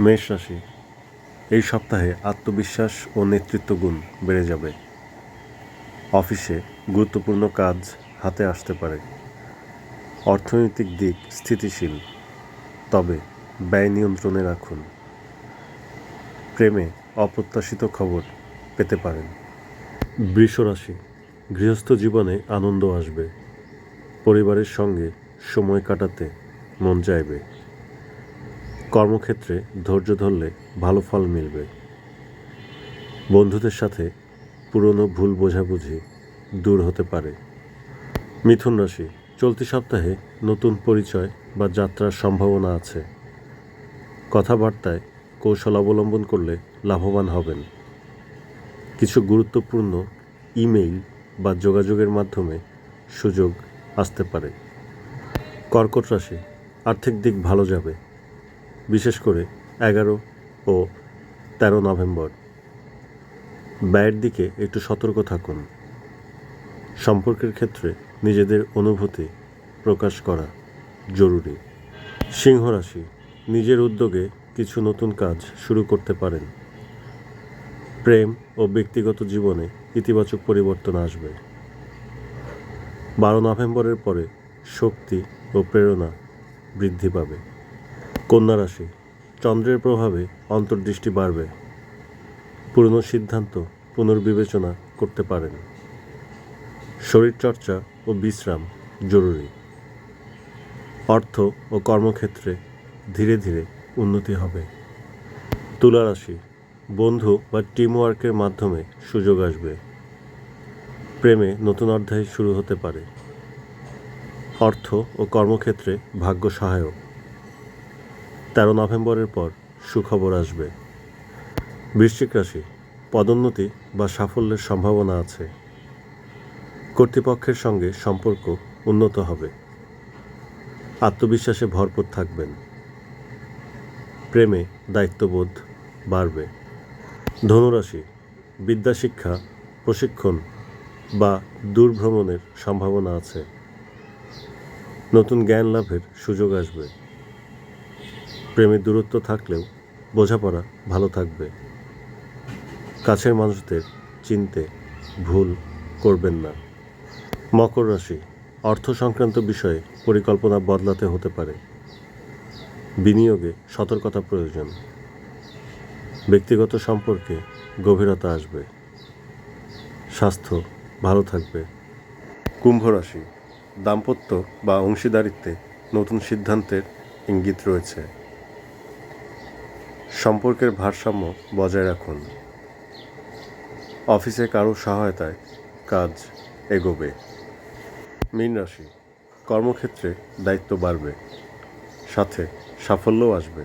মেষ রাশি। এই সপ্তাহে আত্মবিশ্বাস ও নেতৃত্ব গুণ বেড়ে যাবে। অফিসে গুরুত্বপূর্ণ কাজ হাতে আসতে পারে। অর্থনৈতিক দিক স্থিতিশীল, তবে ব্যয় নিয়ন্ত্রণে রাখুন। প্রেমে অপ্রত্যাশিত খবর পেতে পারেন। বৃষ রাশি, গৃহস্থ জীবনে আনন্দ আসবে। পরিবারের সঙ্গে সময় কাটাতে মন চাইবে। কর্মক্ষেত্রে ধৈর্য ধরলে ভালো ফল মিলবে। বন্ধুদের সাথে পুরনো ভুল বোঝাবুঝি দূর হতে পারে। মিথুন রাশি, চলতি সপ্তাহে নতুন পরিচয় বা যাত্রার সম্ভাবনা আছে। কথাবার্তায় কৌশল অবলম্বন করলে লাভবান হবেন। কিছু গুরুত্বপূর্ণ ইমেইল বা যোগাযোগের মাধ্যমে সুযোগ আসতে পারে। কর্কট রাশি, আর্থিক দিক ভালো যাবে। বিশেষ করে এগারো ও তেরো নভেম্বর। ব্যয়ের দিকে একটু সতর্ক থাকুন। সম্পর্কের ক্ষেত্রে নিজেদের অনুভূতি প্রকাশ করা জরুরি। সিংহ রাশি, নিজের উদ্যোগে কিছু নতুন কাজ শুরু করতে পারেন। প্রেম ও ব্যক্তিগত জীবনে ইতিবাচক পরিবর্তন আসবে। বারো নভেম্বরের পরে শক্তি ও প্রেরণা বৃদ্ধি পাবে। কন্যা রাশি, চন্দ্রের প্রভাবে অন্তর্দৃষ্টি বাড়বে। পুরনো সিদ্ধান্ত, পুনর্বিবেচনা করতে পারেন। শরীরচর্চা ও বিশ্রাম জরুরি। অর্থ ও কর্মক্ষেত্রে ধীরে ধীরে উন্নতি হবে। তুলা রাশি, বন্ধু বা টিমওয়ার্কের মাধ্যমে সুযোগ আসবে। প্রেমে নতুন অধ্যায় শুরু হতে পারে। অর্থ ও কর্মক্ষেত্রে ভাগ্য সহায়ক। তেরো নভেম্বরের পর সুখবর আসবে। বৃশ্চিক রাশি, পদোন্নতি বা সাফল্যের সম্ভাবনা আছে। কর্তৃপক্ষের সঙ্গে সম্পর্ক উন্নত হবে। আত্মবিশ্বাসে ভরপুর থাকবেন। প্রেমে দায়িত্ববোধ বাড়বে। ধনুরাশি বিদ্যা শিক্ষা প্রশিক্ষণ বা দূরভ্রমণের সম্ভাবনা আছে। নতুন জ্ঞান লাভের সুযোগ আসবে। প্রেমের দূরত্ব থাকলেও বোঝাপড়া ভালো থাকবে। কাছের মানুষদের চিনতে ভুল করবেন না। মকর রাশি, অর্থ সংক্রান্ত বিষয়ে পরিকল্পনা বদলাতে হতে পারে। বিনিয়োগে সতর্কতা প্রয়োজন। ব্যক্তিগত সম্পর্কে গভীরতা আসবে। স্বাস্থ্য ভালো থাকবে। কুম্ভ রাশি, দাম্পত্য বা অংশীদারিত্বে নতুন সিদ্ধান্তের ইঙ্গিত রয়েছে। সম্পর্কের ভারসাম্য বজায় রাখুন। অফিসে কারও সহায়তায় কাজ এগোবে। মীন রাশি, কর্মক্ষেত্রে দায়িত্ব বাড়বে, সাথে সাফল্যও আসবে।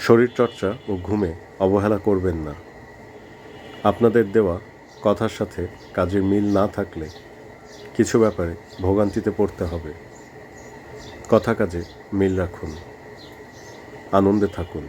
শরীরচর্চা ও ঘুমে অবহেলা করবেন না। আপনাদের দেওয়া কথার সাথে কাজের মিল না থাকলে কিছু ব্যাপারে ভোগান্তিতে পড়তে হবে। কথা কাজে মিল রাখুন। আনন্দে থাকুন।